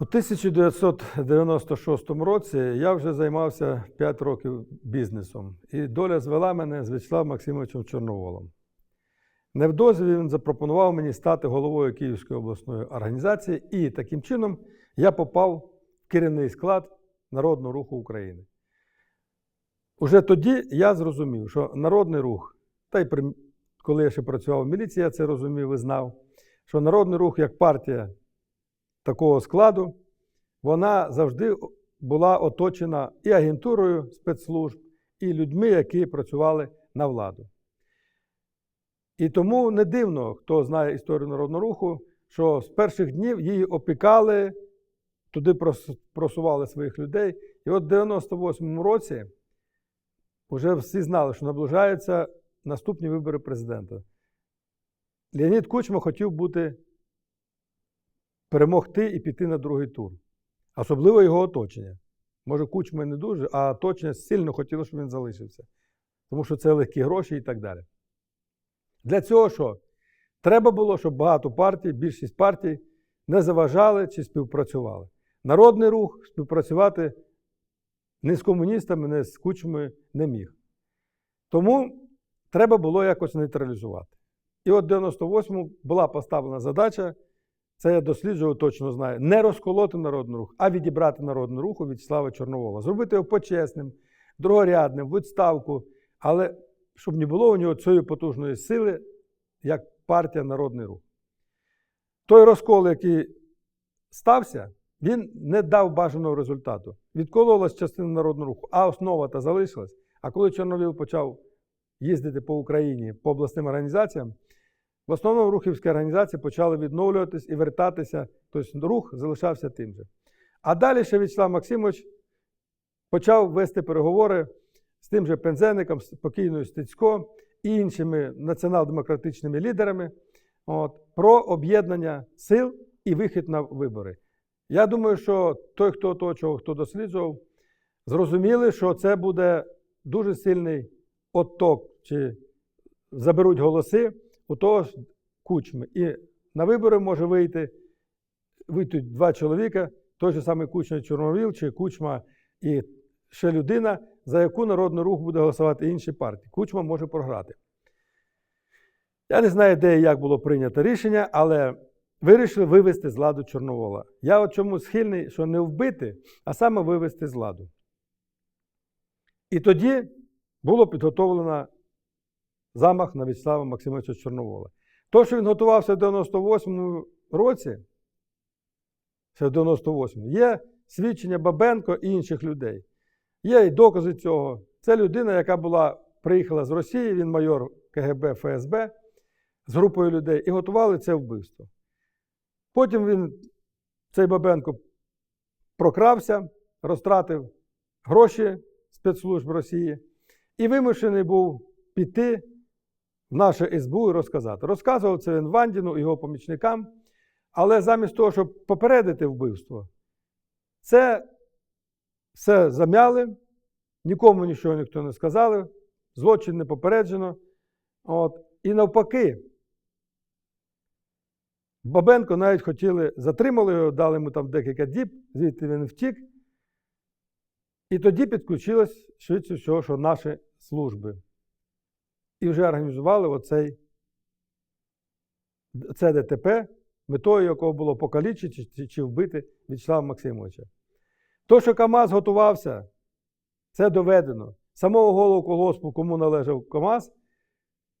У 1996 році я вже займався 5 років бізнесом, і доля звела мене з В'ячеславом Максимовичем Чорноволом. Невдовзі він запропонував мені стати головою Київської обласної організації, і таким чином я попав в керівний склад Народного руху України. Уже тоді я зрозумів, що народний рух, та й коли я ще працював в міліції, я це розумів і знав, що народний рух як партія такого складу, вона завжди була оточена і агентурою спецслужб, і людьми, які працювали на владу. І тому не дивно, хто знає історію народного руху, що з перших днів її опікали, туди просували своїх людей. І от в 98-му році вже всі знали, що наближаються наступні вибори президента. Леонід Кучма хотів бути перемогти і піти на другий тур. Особливо його оточення. Може, Кучма не дуже, а оточення сильно хотіло, щоб він залишився. Тому що це легкі гроші і так далі. Для цього що? Треба було, щоб багато партій, більшість партій не заважали чи співпрацювали. Народний рух співпрацювати ні з комуністами, ні з кучмою не міг. Тому треба було якось нейтралізувати. І от в 98-му була поставлена задача, це я досліджував, точно знаю, не розколоти народний рух, а відібрати народний рух у В'ячеслава Чорновола. Зробити його почесним, другорядним, в відставку, але щоб не було у нього цієї потужної сили, як партія Народний рух. Той розкол, який стався, він не дав бажаного результату. Відкололась частина народного руху, а основа та залишилась. А коли Чорновіл почав їздити по Україні по обласним організаціям, в основному рухівські організації почали відновлюватись і вертатися, тобто рух залишався тим же. А далі ще В'ячеслав Максимович почав вести переговори з тим же Пензенником, з покійною Стецько і іншими націонал-демократичними лідерами от, про об'єднання сил і вихід на вибори. Я думаю, що той, хто оточував, хто досліджував, зрозуміли, що це буде дуже сильний отток, чи заберуть голоси у того ж кучми. І на вибори може вийти, вийти два чоловіка, той же самий Кучма Чорновіл, чи Кучма і ще людина, за яку народний рух буде голосувати інші партії. Кучма може програти. Я не знаю, де і як було прийнято рішення, але вирішили вивести з ладу Чорновола. Я от чому схильний, що не вбити, а саме вивести з ладу. І тоді було підготовлено замах на В'ячеслава Максимовича Чорновола. То, що він готувався в 98-му році, ще в 98-му, є свідчення Бабенко і інших людей. Є і докази цього. Це людина, яка була, приїхала з Росії, він майор КГБ ФСБ з групою людей і готували це вбивство. Потім він, цей Бабенко, прокрався, розтратив гроші спецслужб Росії і вимушений був піти в наше СБУ і розказати. Розказував це він Вандіну і його помічникам, але замість того, щоб попередити вбивство, це все зам'яли, нікому нічого ніхто не сказали, злочин не попереджено. От. І навпаки, Бабенко навіть хотіли, затримали його, дали йому там декілька діб, звідти він втік. І тоді підключилось швидше всього, що наші служби. І вже організували оцей це ДТП, метою якого було покалічити чи, чи вбити В'ячеслава Максимовича. То, що КАМАЗ готувався, це доведено. Самого голову колгоспу, кому належав КАМАЗ,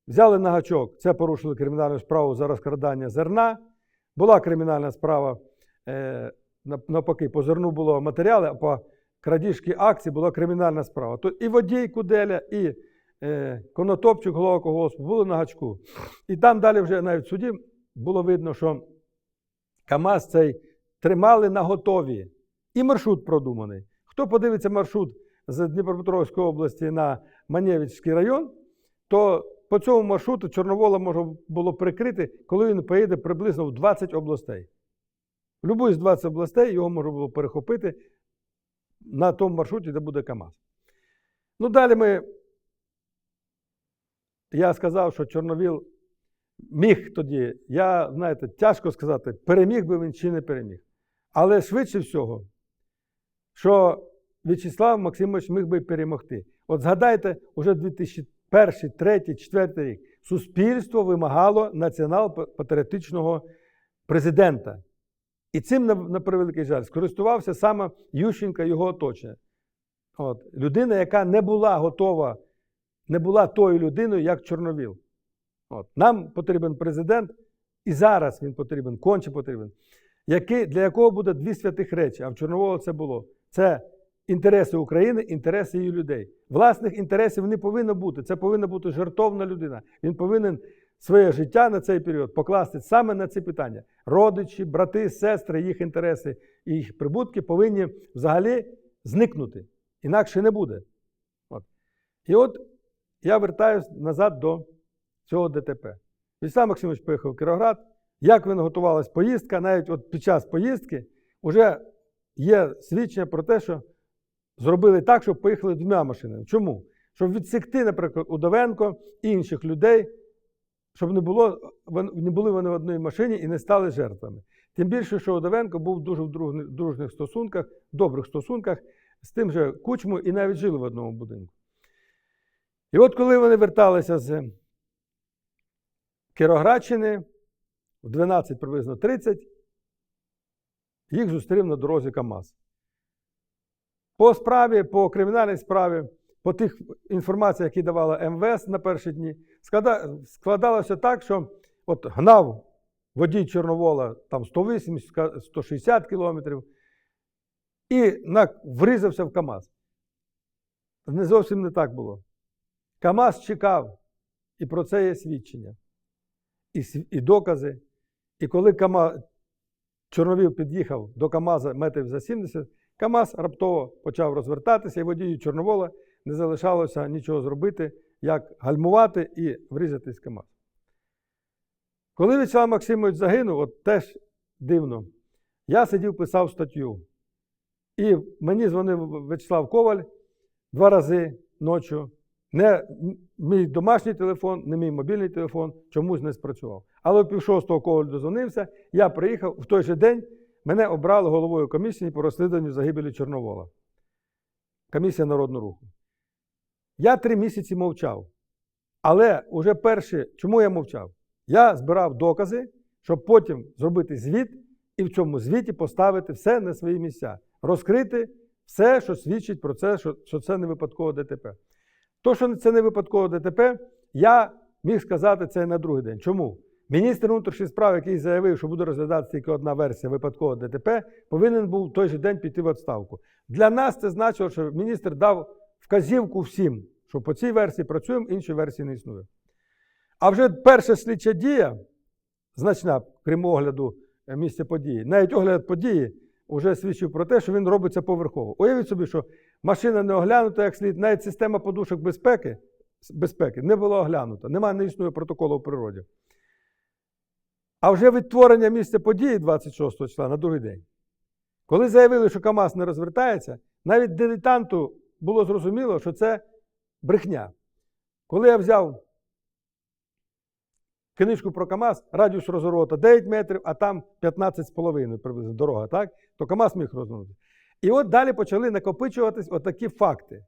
взяли на гачок. Це порушили кримінальну справу за розкрадання зерна. Була кримінальна справа, е, навпаки, по зерну було матеріали, а по крадіжки акцій була кримінальна справа. То і водій Куделя, і Конотопчик, голова колгоспу були на гачку. І там далі вже навіть в суді було видно, що КАМАЗ цей тримали на готові. І маршрут продуманий. Хто подивиться маршрут з Дніпропетровської області на Манєвицький район, то по цьому маршруту Чорновола можна було прикрити, коли він поїде приблизно в 20 областей. В будь-яку з 20 областей його можна було перехопити на тому маршруті, де буде КАМАЗ. Ну, далі ми. Я сказав, що Чорновіл міг тоді, я, знаєте, тяжко сказати, переміг би він чи не переміг. Але швидше всього, що В'ячеслав Максимович міг би перемогти. От згадайте, уже 2001, 2003, 2004 рік суспільство вимагало націонал-патріотичного президента. І цим, на, превеликий жаль, скористувався саме Ющенка його оточення. От, людина, яка не була готова, не була тою людиною, як Чорновіл. От, нам потрібен президент, і зараз він потрібен, конче потрібен, який, для якого буде дві святих речі. А в Чорноволу це було. Це інтереси України, інтереси її людей. Власних інтересів не повинно бути. Це повинна бути жертовна людина. Він повинен своє життя на цей період покласти саме на ці питання. Родичі, брати, сестри, їх інтереси і їх прибутки повинні взагалі зникнути. Інакше не буде. От. І от я вертаюся назад до цього ДТП. Вячеслав Максимович поїхав в Кіроград. Як він готувалась поїздка, навіть от під час поїздки вже є свідчення про те, що зробили так, щоб поїхали двома машинами. Чому? Щоб відсікти, наприклад, Удовенко інших людей, щоб не, було, не були вони в одній машині і не стали жертвами. Тим більше, що Удовенко був дуже в дружних стосунках, добрих стосунках з тим же Кучмою і навіть жили в одному будинку. І от коли вони верталися з Кіроградщини в 12 приблизно 30, їх зустрів на дорозі КАМАЗ. По справі, по кримінальній справі, по тих інформаціях, які давала МВС на перші дні, складалося так, що от гнав водій Чорновола там 180, 160 кілометрів і врізався в КАМАЗ. Не зовсім не так було. КАМАЗ чекав, і про це є свідчення, і, і докази. І коли КАМАЗ, Чорновіл під'їхав до КАМАЗа метрів за 70, КАМАЗ раптово почав розвертатися, і водію Чорновола не залишалося нічого зробити, як гальмувати і врізатись КАМАЗ. Коли Вячеслав Максимович загинув, от теж дивно, я сидів, писав статтю. І мені дзвонив Вячеслав Коваль два рази ночі. Не мій домашній телефон, не мій мобільний телефон чомусь не спрацював. Але пів шостого Коваль дозвонився, я приїхав в той же день. Мене обрали головою комісії по розслідуванню загибелі Чорновола. Комісія Народного руху. Я три місяці мовчав. Але уже перші, чому я мовчав? Я збирав докази, щоб потім зробити звіт і в цьому звіті поставити все на свої місця, розкрити все, що свідчить про це, що це не випадково ДТП. То, що це не випадково ДТП, я міг сказати це на другий день. Чому? Міністр внутрішніх справ, який заявив, що буде розглядатися тільки одна версія випадкового ДТП, повинен був в той же день піти в відставку. Для нас це значило, що міністр дав вказівку всім, що по цій версії працюємо, іншої версії не існує. А вже перша слідча дія, значна, крім огляду е, місця події, навіть огляд події вже свідчив про те, що він робиться поверхово. Уявіть собі, що машина не оглянута як слід, навіть система подушок безпеки, безпеки не була оглянута. Немає, не існує протоколу в природі. А вже відтворення місця події 26 числа на другий день. Коли заявили, що КАМАЗ не розвертається, навіть дилетанту було зрозуміло, що це брехня. Коли я взяв книжку про КАМАЗ, радіус розвороту 9 метрів, а там 15,5 приблизно дорога, так? то КАМАЗ міг розвернути. І от далі почали накопичуватись отакі факти.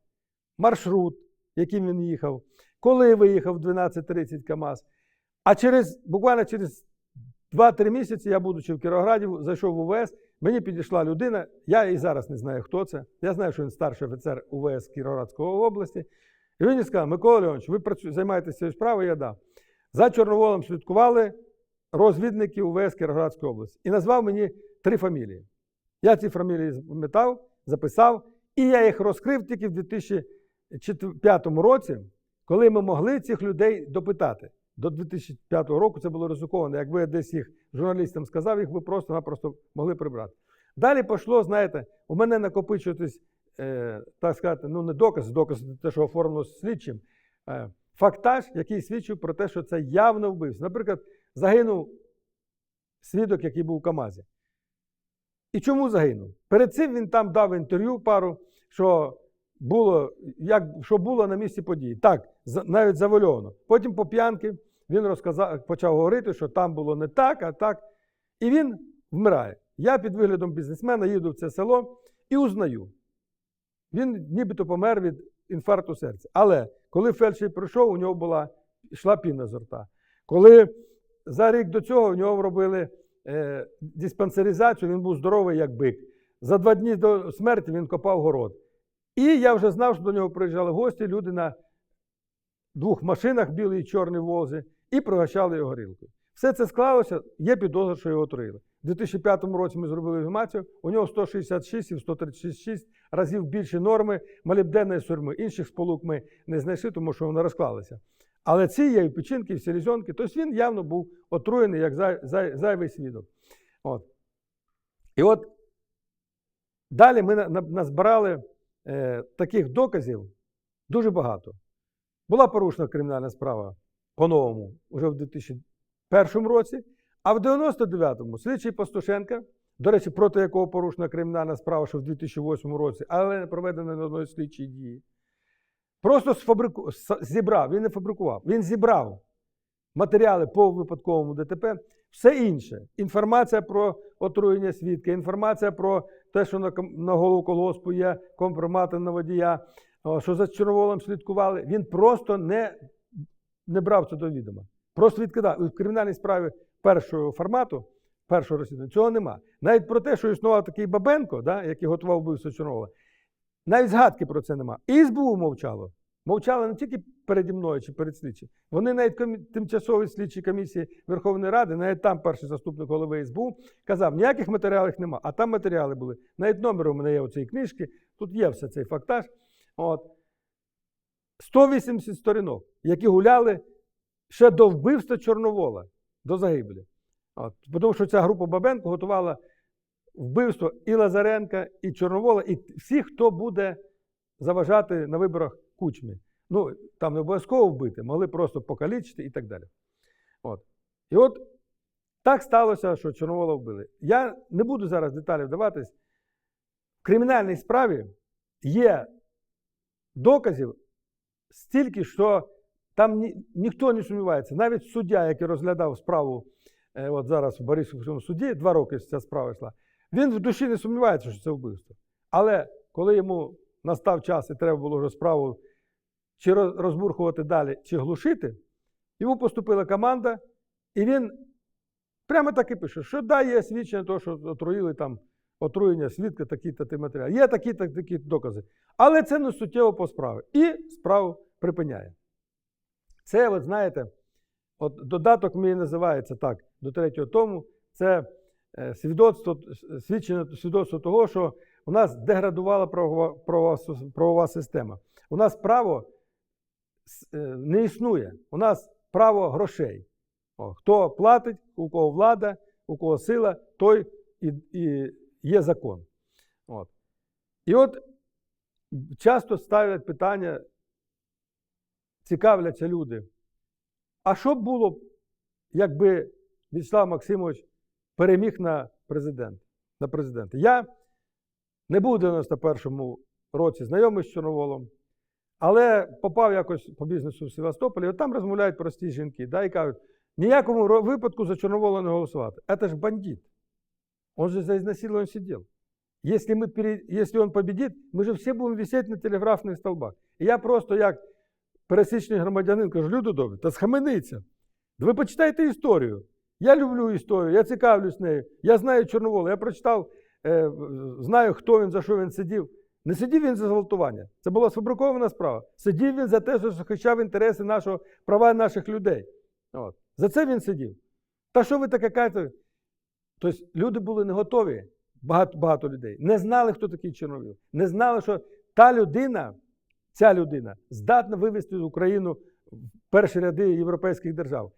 Маршрут, яким він їхав, коли виїхав в 12.30 КАМАЗ. А через, буквально через 2-3 місяці я, будучи в Кіровограді, зайшов в УВС, мені підійшла людина, я і зараз не знаю, хто це. Я знаю, що він старший офіцер УВС Кіровоградської області. І він мені сказав, Микола Леонович, ви займаєтеся цією справою, я дав. За Чорноволом слідкували розвідники УВС Кіровоградської області. І назвав мені три фамілії. Я ці фамілії запам'ятав, записав, і я їх розкрив тільки в 2005 році, коли ми могли цих людей допитати. До 2005 року це було ризиковано. Якби я десь їх журналістам сказав, їх би просто-напросто могли прибрати. Далі пішло, знаєте, у мене накопичуватись, е, так сказати, ну не доказ, доказ те, що оформлено слідчим, е, фактаж, який свідчив про те, що це явно вбивство. Наприклад, загинув свідок, який був у КАМАЗі. І чому загинув? Перед цим він там дав інтерв'ю пару, що було, як, що було на місці події. Так, навіть завольовано. Потім по п'янки він розказав, почав говорити, що там було не так, а так. І він вмирає. Я під виглядом бізнесмена їду в це село і узнаю. Він нібито помер від інфаркту серця. Але коли фельдшер прийшов, у нього була йшла піна з рта. Коли за рік до цього в нього робили е, диспансеризацію, він був здоровий, як бик. За два дні до смерті він копав город. І я вже знав, що до нього приїжджали гості, люди на двох машинах, білий і чорний Волзі, і пригощали його горілкою. Все це склалося, є підозра, що його отруїли. У 2005 році ми зробили ексгумацію, у нього 166 і 136 разів більше норми молібденної сурми. Інших сполук ми не знайшли, тому що вони розклалися. Але ці є і печінки, і селезенки, тобто він явно був отруєний як зай, зай, зайвий свідок. От. І от далі ми на- на- назбирали е, таких доказів дуже багато. Була порушена кримінальна справа по-новому вже в 2001 році, а в 99-му слідчий Пастушенка, до речі, проти якого порушена кримінальна справа, що в 2008 році, але не проведено на одної слідчої дії. Просто сфабрику... зібрав, він не фабрикував, він зібрав матеріали по випадковому ДТП, все інше. Інформація про отруєння свідка, інформація про те, що на, на голову колгоспу є компромати на водія, що за Чорноволом слідкували. Він просто не, не брав це до відома. Просто відкидав. У кримінальній справі першого формату, першого розслідування, цього нема. Навіть про те, що існував такий Бабенко, да, який готував вбивство Чорновола, навіть згадки про це нема. І СБУ мовчало. Мовчали не тільки переді мною чи перед слідчим. Вони навіть комі... тимчасові слідчі комісії Верховної Ради, навіть там перший заступник голови СБУ казав, ніяких матеріалів нема. А там матеріали були. Навіть номер у мене є у цієї книжки, тут є все цей фактаж. От. 180 сторінок, які гуляли ще до вбивства Чорновола, до загибелі. Тому що ця група Бабенко готувала вбивство і Лазаренка, і Чорновола, і всіх, хто буде заважати на виборах кучмі. Ну, там не обов'язково вбити, могли просто покалічити і так далі. От. І от так сталося, що Чорновола вбили. Я не буду зараз деталі вдаватись. В кримінальній справі є доказів стільки, що там ні, ніхто не сумнівається. Навіть суддя, який розглядав справу от зараз в Борисовському суді, два роки ця справа йшла, він в душі не сумнівається, що це вбивство. Але коли йому настав час і треба було вже справу чи розбурхувати далі, чи глушити, йому поступила команда, і він прямо так і пише, що да, є свідчення того, що отруїли там отруєння свідка, такі-то ти матеріали. Є такі-то такі докази. Але це не суттєво по справі. І справу припиняє. Це, от знаєте, от додаток мій називається так, до третього тому, це е, свідоцтво, свідчення свідоцтво того, що у нас деградувала правова, правова, правова система. У нас право е, не існує. У нас право грошей. О, хто платить, у кого влада, у кого сила, той і, і є закон. От. І от часто ставлять питання, цікавляться люди. А що було, б, якби Вячеслав Максимович переміг на президент, на президента? Я не був у 91-му році знайомий з Чорноволом, але попав якось по бізнесу в Севастополі, і от там розмовляють прості жінки, да, і кажуть, ніякому випадку за Чорновола не голосувати. Це ж бандит. Он же за изнасилование сидел. Если, мы пере... Если он победит, мы же все будем висеть на телеграфних столбах. І я просто як пересічний громадянин кажу, люди добрі, та схаменіться. Да ви почитайте історію. Я люблю історію, я цікавлюсь нею. Я знаю Чорновола, я прочитав, е, знаю, хто він, за що він сидів. Не сидів він за зґвалтування. Це була сфабрикована справа. Сидів він за те, що захищав інтереси нашого права наших людей. От. За це він сидів. Та що ви таке кажете? Тобто люди були не готові, багато, багато людей, не знали, хто такий Чорновіл. Не знали, що та людина, ця людина, здатна вивести Україну в перші ряди європейських держав.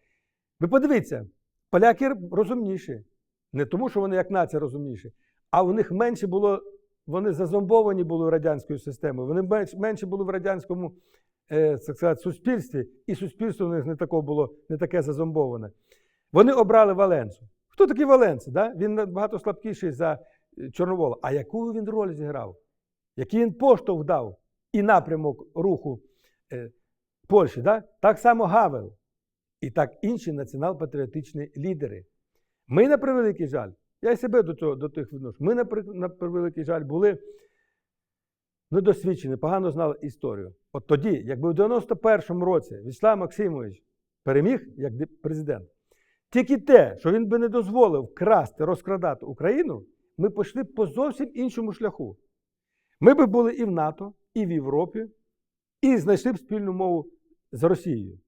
Ви подивіться, поляки розумніші. Не тому, що вони як нація розумніші, а у них менше було, вони зазомбовані були радянською системою, вони менш, менше були в радянському е, так сказати, суспільстві, і суспільство у них не, такого було, не таке зазомбоване. Вони обрали Валенцу. Хто такий Валенца? Да? Він набагато слабкіший за е, Чорновола. А яку він роль зіграв? Який він поштовх дав і напрямок руху е, Польщі? Да? Так само Гавел. І так інші націонал-патріотичні лідери. Ми, на превеликий жаль, Я і себе до, цього, до тих відношу. Ми, на, превеликий жаль, були недосвідчені, погано знали історію. От тоді, якби в 91-му році Вячеслав Максимович переміг як президент, тільки те, що він би не дозволив красти, розкрадати Україну, ми пішли по зовсім іншому шляху. Ми би були і в НАТО, і в Європі, і знайшли б спільну мову з Росією.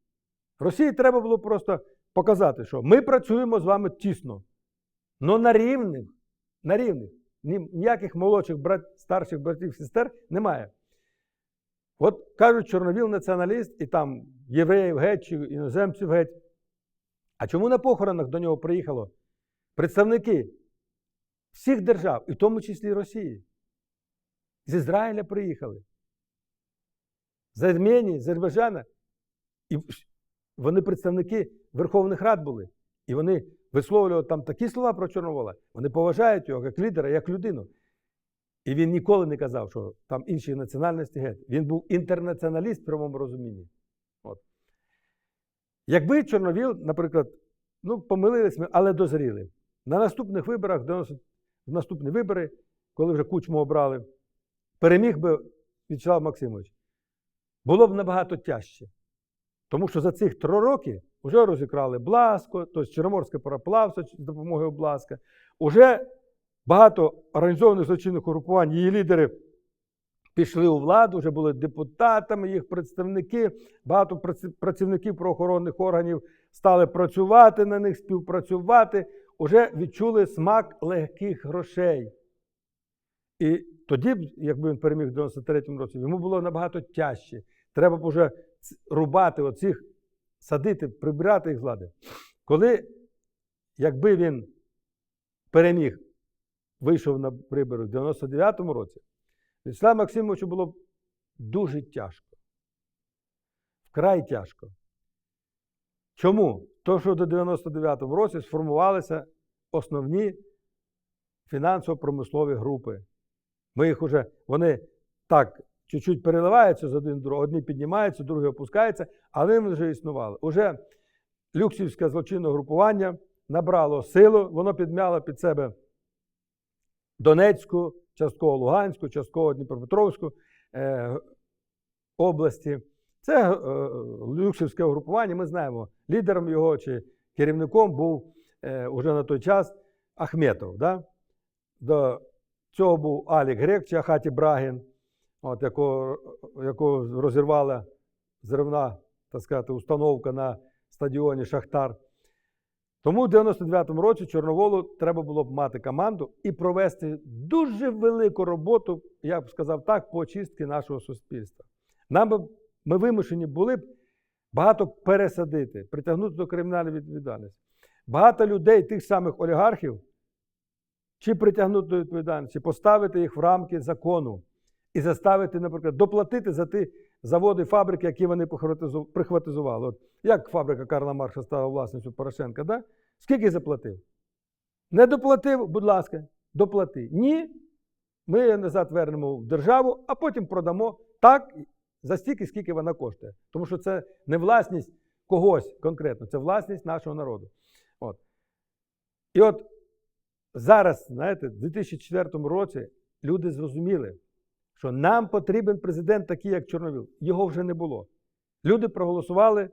Росії треба було просто показати, що ми працюємо з вами тісно. Но на рівних, на рівних. Ніяких молодших брат, старших братів сестер немає. От кажуть, Чорновіл націоналіст, і там євреїв геть чи іноземців геть. А чому на похоронах до нього приїхало представники всіх держав, і в тому числі Росії? З Ізраїля приїхали. З Арменії, з Азербайджана. І вони представники Верховних Рад були. І вони висловлювали там такі слова про Чорновола. Вони поважають його як лідера, як людину. І він ніколи не казав, що там інші національності геть. Він був інтернаціоналіст в прямому розумінні. От. Якби Чорновіл, наприклад, ну, помилились ми, але дозріли. На наступних виборах, в 90 в наступні вибори, коли вже кучму обрали, переміг би В'ячеслав Максимович, було б набагато тяжче. Тому що за цих три роки вже розікрали Бласко, тобто Чорноморське пароплавство з допомогою Бласка. Уже багато організованих злочинних угрупувань, її лідери пішли у владу, вже були депутатами, їх представники, багато працівників правоохоронних органів стали працювати на них, співпрацювати, уже відчули смак легких грошей. І тоді, якби він переміг в 93-му році, йому було набагато тяжче. Треба б уже рубати оцих, садити, прибирати їх з влади. Коли, якби він переміг, вийшов на вибори в 99-му році, Вячеславу Максимовичу було дуже тяжко. Вкрай тяжко. Чому? Тому що до 99-му році сформувалися основні фінансово-промислові групи. Ми їх уже, вони так чуть-чуть переливаються з один до другого, одні піднімаються, другі опускаються, але вони вже існували. Уже люксівське злочинне групування набрало силу, воно підмяло під себе Донецьку, частково Луганську, частково Дніпропетровську е, області. Це е, люксівське групування, ми знаємо, лідером його чи керівником був е, уже на той час Ахметов. Да? До цього був Алік Грек чи Ахаті Брагін, от, якого, якого розірвала зривна так сказати, установка на стадіоні Шахтар. Тому в 99-му році Чорноволу треба було б мати команду і провести дуже велику роботу, я б сказав так, по очистці нашого суспільства. Нам би, ми вимушені були б багато пересадити, притягнути до кримінальної відповідальності. Багато людей, тих самих олігархів, чи притягнути до відповідальності, чи поставити їх в рамки закону і заставити, наприклад, доплатити за ті заводи, фабрики, які вони прихватизували. От як фабрика Карла Маркса стала власністю Порошенка, да? скільки заплатив? Не доплатив, будь ласка, доплати. Ні, ми назад вернемо в державу, а потім продамо так за стільки, скільки вона коштує. Тому що це не власність когось конкретно, це власність нашого народу. От. І от зараз, знаєте, в 2004 році люди зрозуміли, що нам потрібен президент такий, як Чорновіл. Його вже не було. Люди проголосували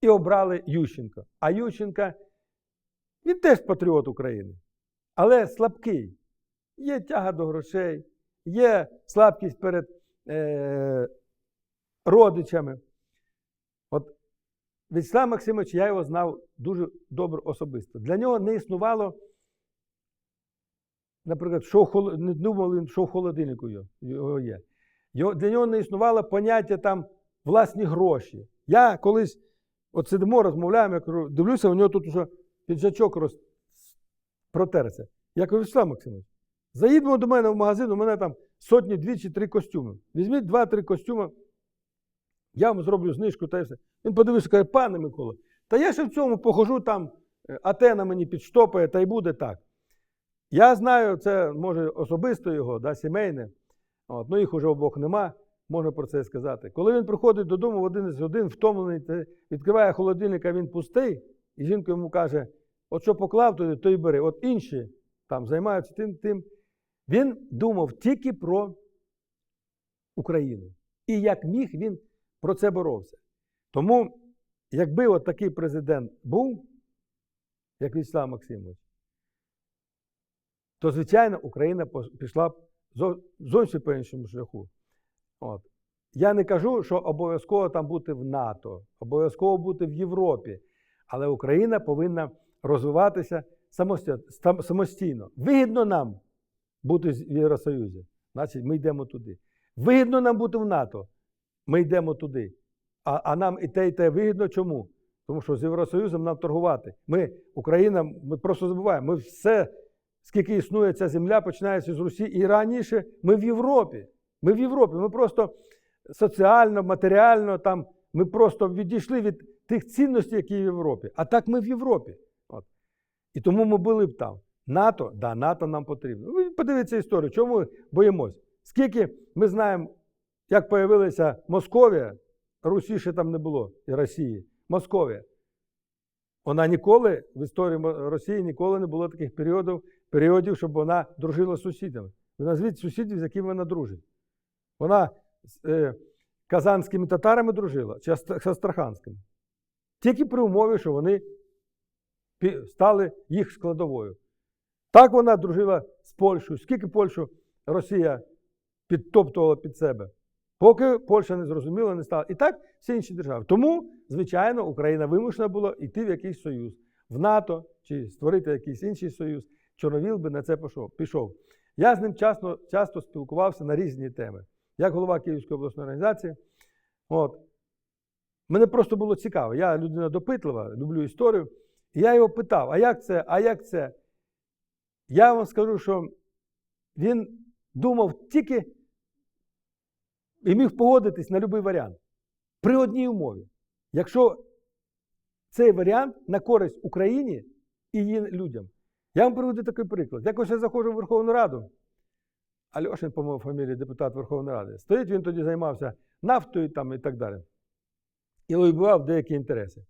і обрали Ющенка. А Ющенка, він теж патріот України, але слабкий. Є тяга до грошей, є слабкість перед е, родичами. От Вячеслав Максимович, я його знав дуже добре особисто. Для нього не існувало, наприклад, що в холо- не думав він, що в холодильнику його- є. Для нього не існувало поняття там власні гроші. Я колись от сидимо, розмовляємо, я кажу, дивлюся, у нього тут уже піджачок роз... протерся. Я кажу, Вячеслав Максимович, заїдемо до мене в магазин, у мене там сотні, дві чи три костюми. Візьміть два-три костюми, я вам зроблю знижку та й все. Він подивився, каже, пане Микола, та я ще в цьому похожу, там е, Атена мені підштопає, та й буде так. Я знаю, це може особисто його, да, сімейне. От, ну їх уже обох нема, можна про це сказати. Коли він приходить додому в один із годин, втомлений, відкриває холодильник, а він пустий, і жінка йому каже: от що поклав туди, то й бери. От інші там займаються тим, тим. Він думав тільки про Україну. І як міг, він про це боровся. Тому, якби от такий президент був, як Вячеслав Максимович, то, звичайно, Україна пішла зовсім по іншому шляху. От. Я не кажу, що обов'язково там бути в НАТО, обов'язково бути в Європі, але Україна повинна розвиватися самостійно. Вигідно нам бути в Євросоюзі, значить ми йдемо туди. Вигідно нам бути в НАТО, ми йдемо туди. А, а нам і те, і те вигідно чому? Тому що з Євросоюзом нам торгувати. Ми, Україна, ми просто забуваємо, ми все, скільки існує ця земля, починається з Русі і раніше ми в Європі. Ми в Європі. Ми просто соціально, матеріально там, ми просто відійшли від тих цінностей, які є в Європі. А так ми в Європі. От. І тому ми були б там. НАТО, да, НАТО нам потрібно. Ви подивіться історію, чому ми боїмось? Скільки ми знаємо, як появилася Московія, Русі ще там не було, і Росії. Московія. Вона ніколи в історії Росії ніколи не було таких періодів, періодів, щоб вона дружила з сусідами. Ви назвіть сусідів, з якими вона дружить. Вона з е, казанськими татарами дружила чи з астраханськими. Тільки при умові, що вони стали їх складовою. Так вона дружила з Польщею. Скільки Польщу Росія підтоптувала під себе, поки Польща не зрозуміла, не стала. І так всі інші держави. Тому, звичайно, Україна вимушена була йти в якийсь союз, в НАТО чи створити якийсь інший союз. Чорновіл би на це пішов. Я з ним часто, часто спілкувався на різні теми. Як голова Київської обласної організації. От. Мене просто було цікаво. Я людина допитлива, люблю історію. І я його питав: а як це? А як це? Я вам скажу, що він думав тільки і міг погодитись на будь-який варіант. При одній умові. Якщо цей варіант на користь Україні і її людям. Я вам приведу такий приклад. Якось я заходжу в Верховну Раду. Альошин, по-моєму, фамілії депутат Верховної Ради. Стоїть, він тоді займався нафтою там і так далі. І лобіював деякі інтереси.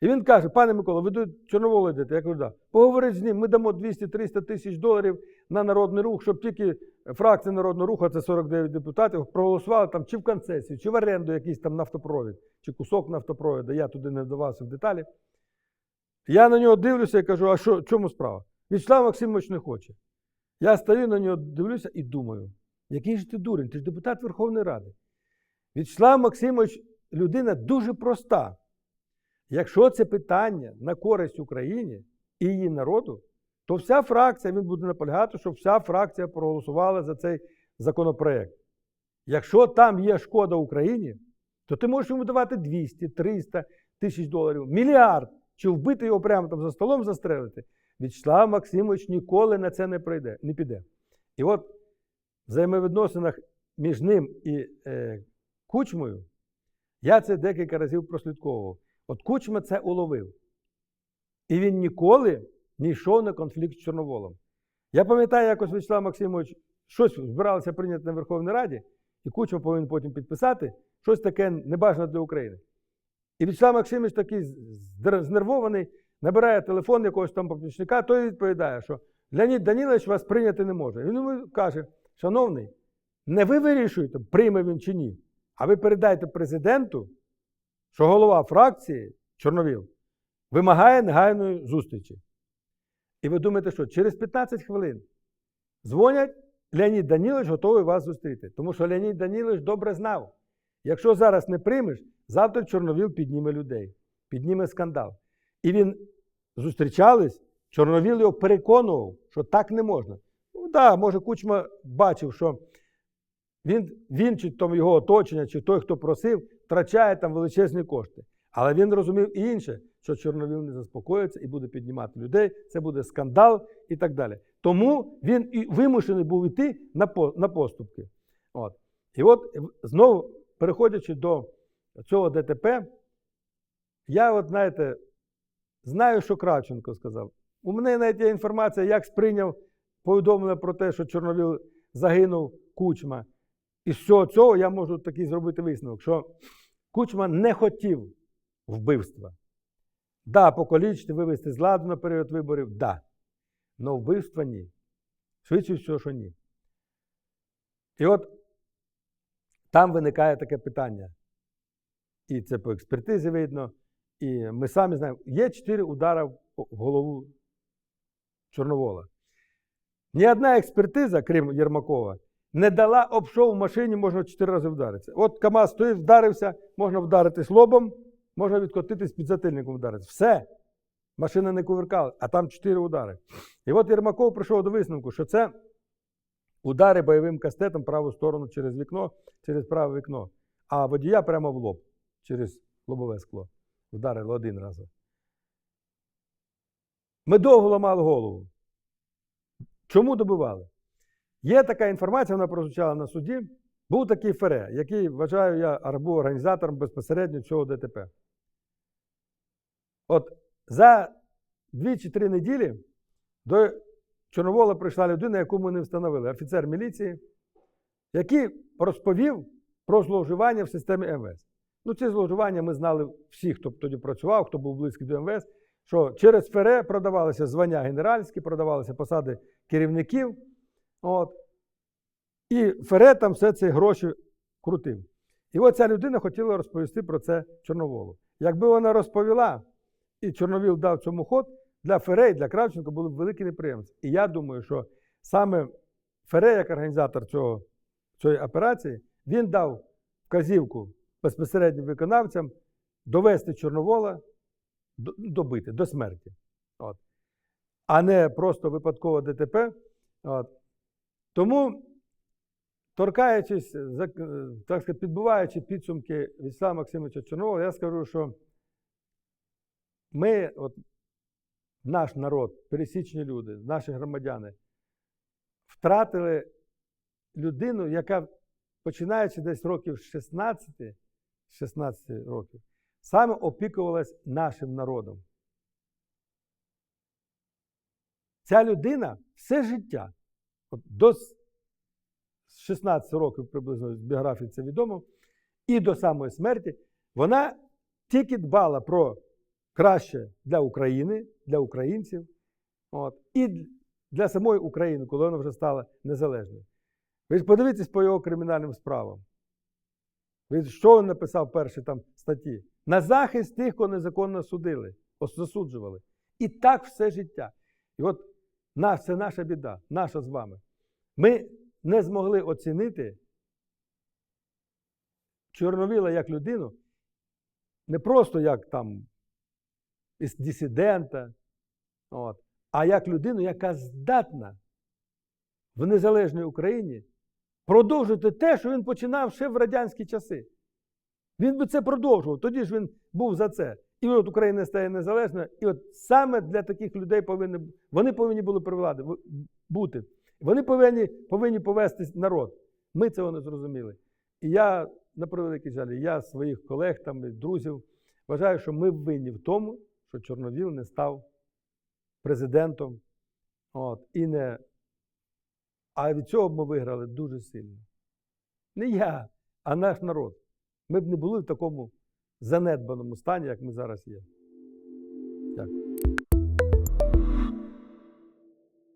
І він каже: пане Микола, ви до Чорновола йдете. Я кажу, да. Поговоріть з ним, ми дамо 200-300 тисяч доларів на народний рух, щоб тільки фракція народного руху, це 49 депутатів, проголосували там чи в концесію, чи в оренду якийсь там нафтопровід, чи кусок нафтопроводу. Я туди не вдавався в деталі. Я на нього дивлюся і кажу, а що, чому справа? Вячеслав Максимович не хоче. Я стою на нього, дивлюся і думаю, який ж ти дурень, ти ж депутат Верховної Ради. Вячеслав Максимович людина дуже проста. Якщо це питання на користь Україні і її народу, то вся фракція, він буде наполягати, щоб вся фракція проголосувала за цей законопроект. Якщо там є шкода Україні, то ти можеш йому давати 200, 300 тисяч доларів, мільярд, чи вбити його прямо там за столом застрелити. Вячеслав Максимович ніколи на це не прийде, не піде. І от в взаємовідносинах між ним і е, Кучмою я це декілька разів прослідковував. От Кучма це уловив. І він ніколи не йшов на конфлікт з Чорноволом. Я пам'ятаю, якось Вячеслав Максимович щось збиралося прийняти на Верховній Раді, і Кучма повинен потім підписати щось таке небажане для України. І Вячеслав Максимович такий знервований, набирає телефон якогось там помічника, той відповідає, що Леонід Данілович вас прийняти не може. Він йому каже: шановний, не ви вирішуєте, прийме він чи ні, а ви передайте президенту, що голова фракції Чорновіл вимагає негайної зустрічі. І ви думаєте, що через 15 хвилин дзвонять, Леонід Данілович готовий вас зустріти. Тому що Леонід Данілович добре знав. Якщо зараз не приймеш, завтра Чорновіл підніме людей, підніме скандал. І він зустрічались, Чорновіл його переконував, що так не можна. Ну так, може, Кучма бачив, що він, він чи там його оточення, чи той, хто просив, втрачає там величезні кошти. Але він розумів і інше, що Чорновіл не заспокоїться і буде піднімати людей, це буде скандал і так далі. Тому він і вимушений був на, на поступки. От. І от знову, переходячи до цього ДТП, я, от, знаєте, знаю, що Кравченко сказав. У мене навіть є інформація, як сприйняв повідомлення про те, що Чорновіл загинув Кучма. І з всього цього я можу такий зробити висновок, що Кучма не хотів вбивства. Да, покалічити, вивести з ладу на період виборів, да. Но вбивства ні. Швидше всього, що ні. І от там виникає таке питання. І це по експертизі видно. І ми самі знаємо, є чотири удари в в голову Чорновола. Ні одна експертиза, крім Єрмакова, не дала об що в машині можна чотири рази вдаритися. От КАМАЗ стоїть, вдарився, можна вдаритись лобом, можна відкотитись під затильником вдаритися. Все. Машина не кувиркала, а там чотири удари. І от Єрмаков прийшов до висновку, що це удари бойовим кастетом праву сторону через вікно, через праве вікно, а водія прямо в лоб через лобове скло. Вдарили один раз. Ми довго ламали голову. Чому добивали? Є така інформація, вона прозвучала на суді. Був такий Фере, який, вважаю, я був організатором безпосередньо цього ДТП. От за дві чи три неділі до Чорновола прийшла людина, яку ми не встановили, офіцер міліції, який розповів про зловживання в системі МВС. Ну, ці зловживання ми знали всі, хто тоді працював, хто був близький до МВС, що через ФРЕ продавалися звання генеральські, продавалися посади керівників. От. І ФРЕ там все ці гроші крутив. І от ця людина хотіла розповісти про це Чорноволу. Якби вона розповіла, і Чорновіл дав цьому ход, для ФРЕ і для Кравченка були великі неприємності. І я думаю, що саме ФРЕ, як організатор цього, цієї операції, він дав вказівку безпосереднім виконавцям довести Чорновола, до- добити до смерті. От. А не просто випадково ДТП. От. Тому, торкаючись, е, так сказати, підбиваючи підсумки Вячеслава Максимовича Чорновола, я скажу, що ми, от, наш народ, пересічні люди, наші громадяни, втратили людину, яка, починаючи десь років 16, 16 років, саме опікувалась нашим народом. Ця людина все життя, от до 16 років приблизно з біографії це відомо, і до самої смерті, вона тільки дбала про краще для України, для українців, от, і для самої України, коли вона вже стала незалежною. Ви ж подивіться по його кримінальним справам. Ви що він написав перші там статті? На захист тих, кого незаконно судили, засуджували. І так все життя. І от це наша біда, наша з вами. Ми не змогли оцінити Чорновіла як людину, не просто як там дисидента, от, а як людину, яка здатна в незалежній Україні продовжити те, що він починав ще в радянські часи. Він би це продовжував, тоді ж він був за це. І от Україна стає незалежною, і от саме для таких людей повинні, вони повинні були при владі бути. Вони повинні, повинні повести народ. Ми цього не зрозуміли. І я, на превеликий жаль, я своїх колег там, друзів вважаю, що ми винні в тому, що Чорновіл не став президентом. От, і не... А від цього б ми виграли дуже сильно. Не я, а наш народ. Ми б не були в такому занедбаному стані, як ми зараз є.